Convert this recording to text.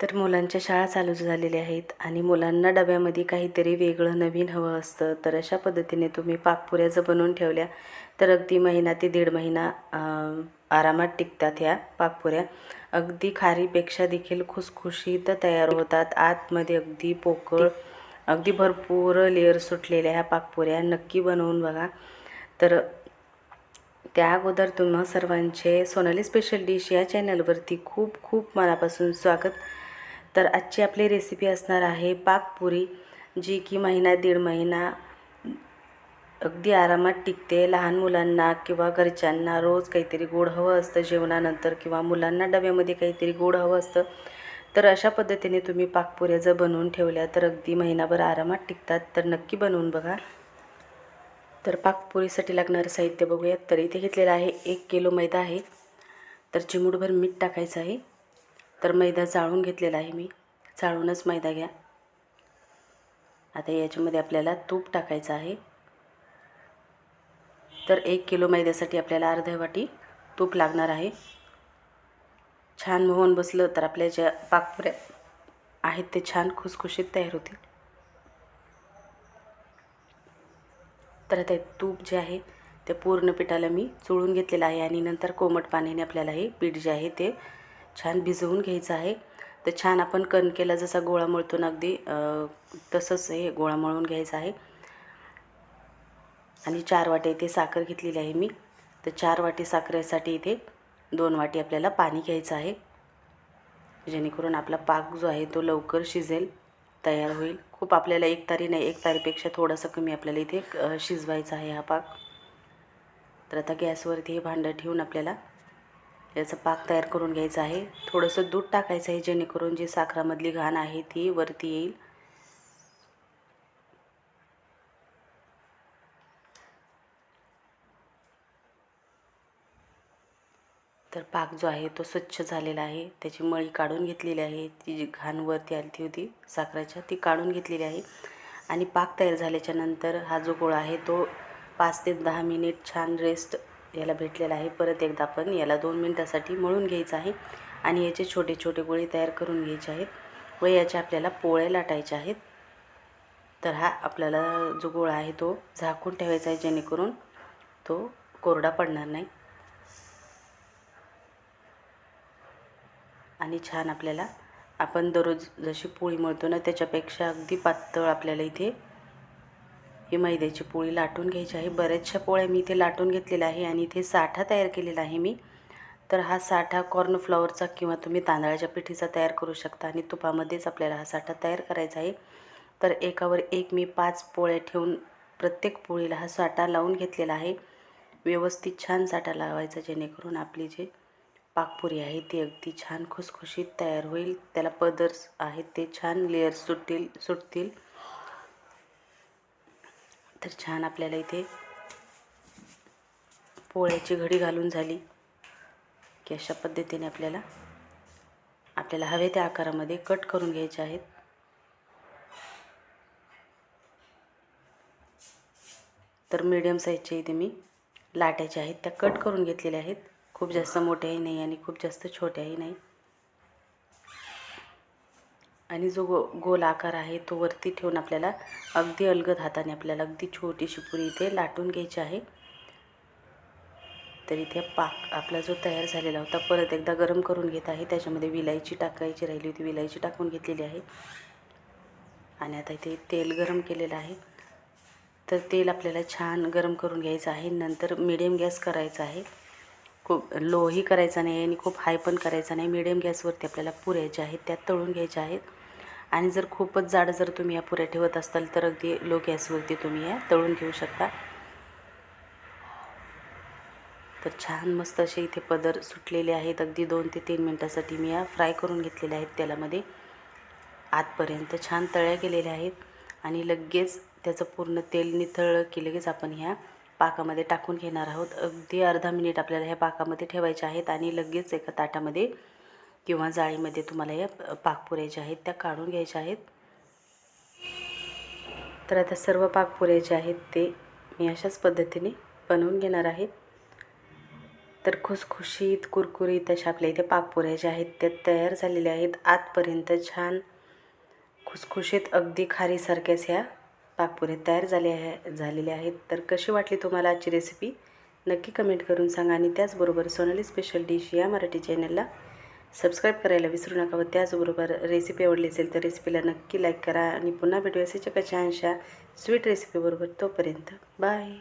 तर मुलांच्या शाळा चालू झालेल्या आहेत आणि मुलांना डब्यामध्ये काहीतरी वेगळं नवीन हवं असतं. तर अशा पद्धतीने तुम्ही पाकपुऱ्या जर बनवून ठेवल्या तर अगदी महिना ते दीड महिना आरामात टिकतात ह्या पाकपुऱ्या. अगदी खारीपेक्षा देखील खुसखुशीत तयार होतात. आतमध्ये अगदी पोकळ अगदी भरपूर लेअर सुटलेल्या ह्या पाकपुऱ्या. नक्की बनवून बघा. तर त्या अगोदर तुम्हा सर्वांचे सोनाली स्पेशल डिश या चॅनलवरती खूप खूप मनापासून स्वागत. तर आजची आपली रेसिपी असणार आहे पाकपुरी जी की महिना दीड महिना अगदी आरामात टिकते. लहान मुलांना किंवा घरच्यांना रोज काहीतरी गोड हवं असतं जेवणानंतर किंवा मुलांना डब्यामध्ये काहीतरी गोड हवं असतं. तर अशा पद्धतीने तुम्ही पाकपुऱ्या जर बनवून ठेवल्या तर अगदी महिनाभर आरामात टिकतात. तर नक्की बनवून बघा. तर पाकपुरीसाठी लागणारं साहित्य बघूयात. तर इथे घेतलेलं आहे एक किलो मैदा आहे. तर चिमूटभर मीठ टाकायचं आहे. तर मैदा चाळून घेतलेला आहे मी. चाळूनच मैदा घ्या. आता याच्यामध्ये आपल्याला तूप टाकायचं आहे. तर एक किलो मैद्यासाठी आपल्याला अर्ध्या वाटी तूप लागणार आहे. छान मोहन बसलं तर आपल्या ज्या पाकपुऱ्या आहेत ते छान खुसखुशीत तयार होतील. तर आता तूप जे आहे ते पूर्ण पिठाला मी चोळून घेतलेलं आहे आणि नंतर कोमट पाण्याने आपल्याला हे पीठ जे आहे ते छान भिजवून घ्यायचं आहे. तर छान आपण कणकेला जसा गोळा मळतो ना अगदी तसंच हे गोळा मळून घ्यायचा आहे. आणि चार वाटे इथे साखर घेतलेली आहे मी. तर चार वाटी साखरेसाठी इथे दोन वाटी आपल्याला पाणी घ्यायचं आहे. जेणेकरून आपला पाक जो आहे तो लवकर शिजेल तयार होईल. खूप आपल्याला एक तारी नाही एक तारीपेक्षा थोडासा कमी आपल्याला इथे शिजवायचा आहे हा पाक. तर आता गॅसवरती हे भांडं ठेवून आपल्याला याचा पाक तयार करून घ्यायचा आहे. थोडंसं दूध टाकायचं आहे जेणेकरून जी साखरामधली घाण आहे ती वरती येईल. तर पाक जो आहे तो स्वच्छ झालेला आहे. त्याची मळी काढून घेतलेली आहे. ती जी घाण वरती आली होती साखरेच्या ती काढून घेतलेली आहे. आणि पाक तयार झाल्याच्यानंतर हा जो गोळा आहे तो पाच ते दहा मिनिट छान रेस्ट याला भेटलेला आहे. परत एकदा आपण याला दोन मिनटासाठी मळून घ्यायचं आहे आणि याचे छोटे छोटे गोळे तयार करून घ्यायचे आहेत व याच्या आपल्याला पोळ्या लाटायच्या आहेत. तर हा आपल्याला जो गोळा आहे तो झाकून ठेवायचा आहे जेणेकरून तो कोरडा पडणार नाही. आणि छान आपल्याला आपण दररोज जशी पोळी मळतो ना त्याच्यापेक्षा अगदी पातळ आपल्याला इथे ही मैद्याची पोळी लाटून घ्यायची आहे. बऱ्याचशा पोळ्या मी इथे लाटून घेतलेल्या आहे आणि इथे साठा तयार केलेला आहे मी. तर हा साठा कॉर्नफ्लॉवरचा किंवा तुम्ही तांदळाच्या पिठीचा तयार करू शकता आणि तुपामध्येच आपल्याला हा साठा तयार करायचा आहे. तर एकावर एक मी पाच पोळ्या ठेवून प्रत्येक पोळीला हा साठा लावून घेतलेला आहे. व्यवस्थित छान साठा लावायचा जेणेकरून आपली जे पाकपुरी आहे ती अगदी छान खुसखुशीत तयार होईल. त्याला पदर्स आहेत ते छान लेअर्स सुटतील सुटतील. तर छान आपल्याला इथे पोळ्याची घडी घालून झाली की अशा पद्धतीने आपल्याला आपल्याला हवे त्या आकारामध्ये कट करून घ्यायचे आहेत. तर मीडियम साईजचे इथे मी लाटायचे आहेत त्या कट करून घेतलेल्या आहेत. खूप जास्त मोठ्याही नाही आणि खूप जास्त छोट्याही नाही. आणि जो गो गोल आकार आहे तो वरती ठेवून आपल्याला अगदी अलगद हाताने आपल्याला अगदी छोटीशी पुरी इथे लाटून घ्यायची आहे. तर इथे पाक आपला जो तयार झालेला होता परत एकदा गरम करून घेत आहे. त्याच्यामध्ये विलायची टाकायची राहिली होती. विलायची टाकून घेतलेली आहे. आणि आता इथे तेल गरम केलेलं आहे. तर तेल आपल्याला छान गरम करून घ्यायचं आहे. नंतर मिडियम गॅस करायचा आहे. खूप लोही करायचा नाही आणि खूप हाय पण करायचा नाही. मिडियम गॅसवरती आपल्याला पुऱ्या ज्या आहेत त्या तळून घ्यायच्या आहेत. आणि जर खूपच जाड जर तुम्ही या पुऱ्या ठेवत असाल तर अगदी लो गॅसवरती तुम्ही या तळून घेऊ शकता. तर छान मस्त असे इथे पदर सुटलेले आहेत. अगदी दोन ते तीन मिनटासाठी मी या फ्राय करून घेतलेल्या आहेत तेलामध्ये आतपर्यंत छान तळ्या गेलेल्या आहेत. आणि लगेच त्याचं पूर्ण तेल निथळलं की लगेच आपण ह्या पाकामध्ये टाकून घेणार आहोत. अगदी अर्धा मिनिट आपल्याला ह्या पाकामध्ये ठेवायचे आहेत आणि लगेच एका ताटामध्ये किंवा जाळीमध्ये तुम्हाला या पाकपुऱ्या ज्या आहेत त्या काढून घ्यायच्या आहेत. तर आता सर्व पाकपुऱ्या जे आहेत ते मी अशाच पद्धतीने बनवून घेणार आहे. तर खुसखुशीत कुरकुरीत अशा आपल्या इथे पाकपुऱ्या ज्या आहेत त्या तयार झालेल्या आहेत. आतपर्यंत छान खुसखुशीत अगदी खारीसारख्याच ह्या पाकपुऱ्या तयार झाल्या आहे झालेल्या आहेत. तर कशी वाटली तुम्हाला आजची रेसिपी नक्की कमेंट करून सांगा आणि त्याचबरोबर सोनाली स्पेशल डिश या मराठी चॅनलला सबस्क्राईब करायला विसरू नका व त्याचबरोबर रेसिपी आवडली असेल तर रेसिपीला नक्की लाईक करा. आणि पुन्हा भेटूया असे एका छानशा स्वीट रेसिपीबरोबर तोपर्यंत. बाय